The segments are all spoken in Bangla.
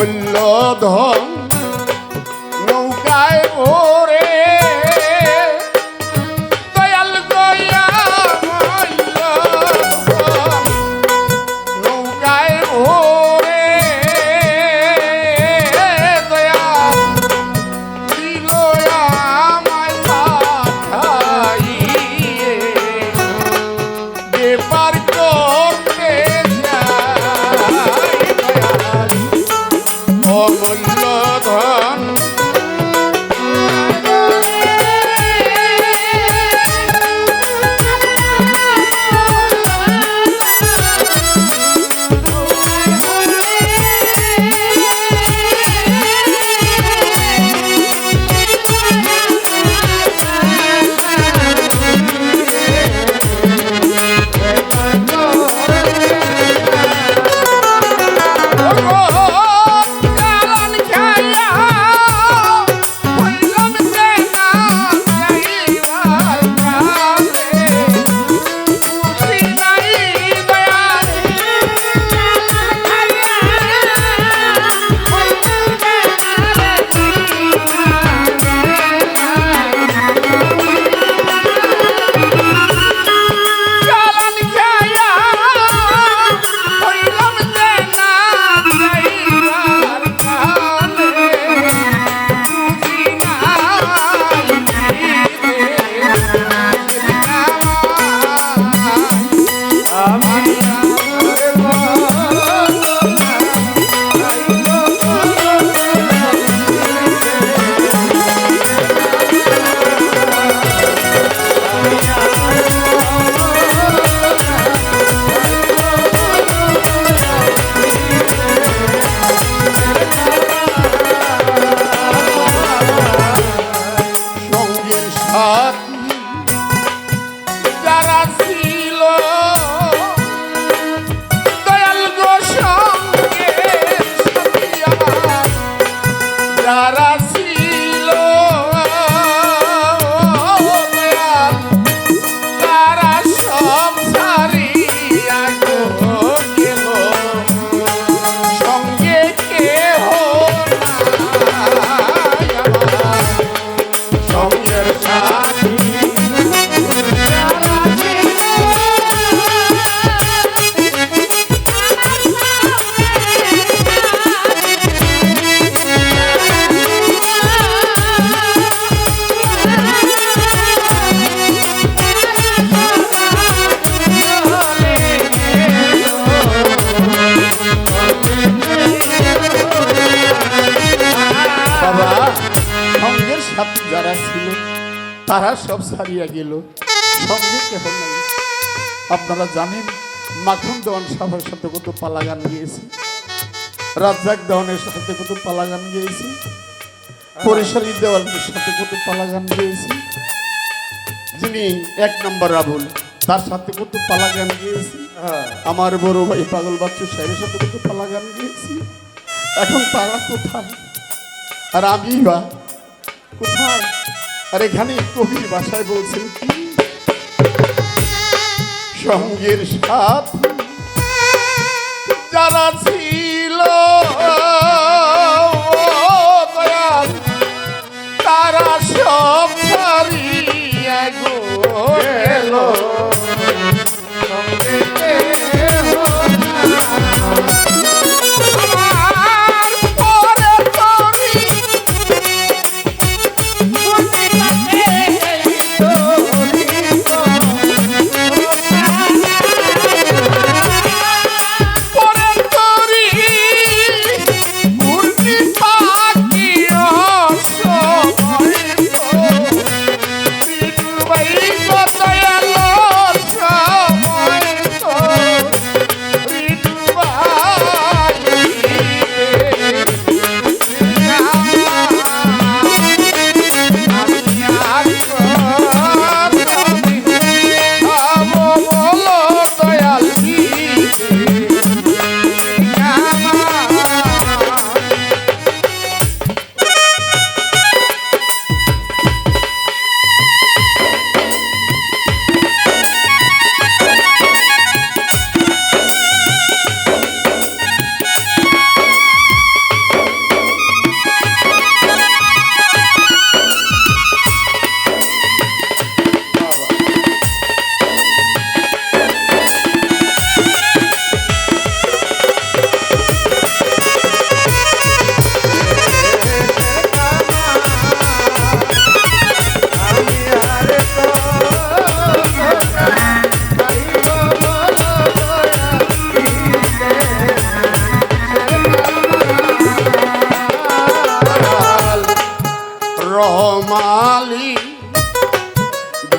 অমূল্য ধন তারা সব ছাড়িয়া গেল। সঙ্গে কেহ নাই আপনারা জানেন মাখন দেওয়ান সাহেবের সাথে কত পালা গান গিয়েছি? রাজ্জাক দেওয়ানের সাথে কত পালা গান গিয়েছি? পরিশালী দেওয়ানের সাথে কত পালা গান গিয়েছি? যিনি এক নম্বর রাবুল তার সাথে কত পালা গান গিয়েছি আমার বড় ভাই পাগল বাচ্চু সাহেবের সাথে কত পালা গান গিয়েছি? এখন তারা কোথায়? আর আমি বা কোথায়? আর এখানে কবির ভাষায় বলছেন কি? সঙ্গের সাথ যারা ছিল তারা সব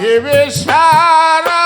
ভেবে সারা